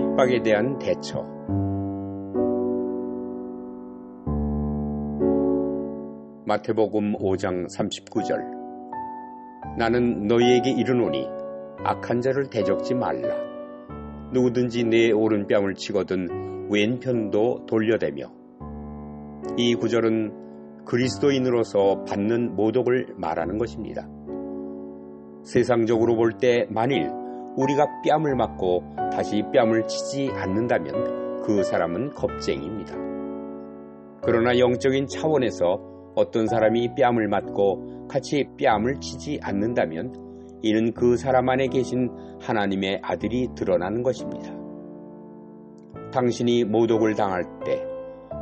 핍박에 대한 대처. 마태복음 5장 39절. 나는 너희에게 이르노니 악한 자를 대적지 말라. 누구든지 내 오른뺨을 치거든 왼편도 돌려대며. 이 구절은 그리스도인으로서 받는 모독을 말하는 것입니다. 세상적으로 볼 때 만일 우리가 뺨을 맞고 다시 뺨을 치지 않는다면 그 사람은 겁쟁이입니다. 그러나 영적인 차원에서 어떤 사람이 뺨을 맞고 같이 뺨을 치지 않는다면 이는 그 사람 안에 계신 하나님의 아들이 드러나는 것입니다. 당신이 모독을 당할 때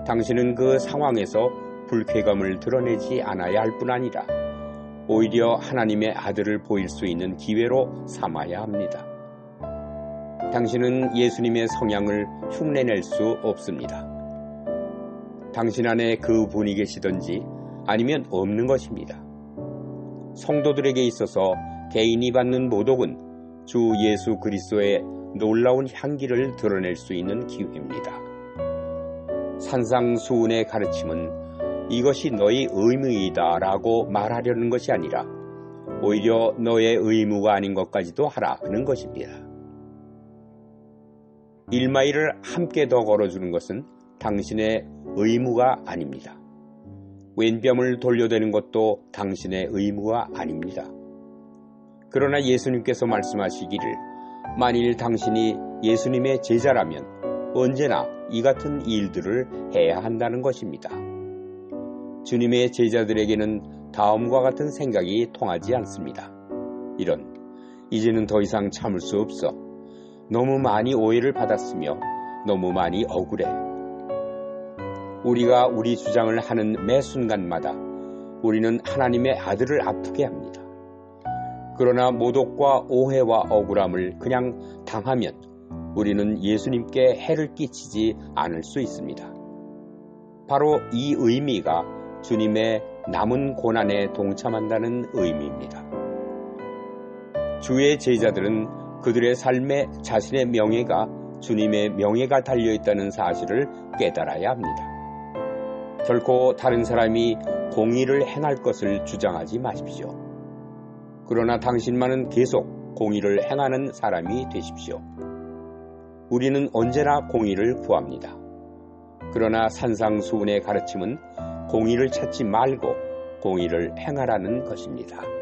당신은 그 상황에서 불쾌감을 드러내지 않아야 할 뿐 아니라 오히려 하나님의 아들을 보일 수 있는 기회로 삼아야 합니다. 당신은 예수님의 성향을 흉내낼 수 없습니다. 당신 안에 그 분이 계시든지 아니면 없는 것입니다. 성도들에게 있어서 개인이 받는 모독은 주 예수 그리스도의 놀라운 향기를 드러낼 수 있는 기회입니다. 산상수훈의 가르침은 이것이 너희 의무이다 라고 말하려는 것이 아니라 오히려 너의 의무가 아닌 것까지도 하라는 것입니다. 일마일을 함께 더 걸어주는 것은 당신의 의무가 아닙니다. 왼뺨을 돌려대는 것도 당신의 의무가 아닙니다. 그러나 예수님께서 말씀하시기를 만일 당신이 예수님의 제자라면 언제나 이 같은 일들을 해야 한다는 것입니다. 주님의 제자들에게는 다음과 같은 생각이 통하지 않습니다. 이런, 이제는 더 이상 참을 수 없어. 너무 많이 오해를 받았으며 너무 많이 억울해. 우리가 우리 주장을 하는 매 순간마다 우리는 하나님의 아들을 아프게 합니다. 그러나 모독과 오해와 억울함을 그냥 당하면 우리는 예수님께 해를 끼치지 않을 수 있습니다. 바로 이 의미가 주님의 남은 고난에 동참한다는 의미입니다. 주의 제자들은 그들의 삶에 자신의 명예가 주님의 명예가 달려있다는 사실을 깨달아야 합니다. 결코 다른 사람이 공의를 행할 것을 주장하지 마십시오. 그러나 당신만은 계속 공의를 행하는 사람이 되십시오. 우리는 언제나 공의를 구합니다. 그러나 산상수훈의 가르침은 공의를 찾지 말고 공의를 행하라는 것입니다.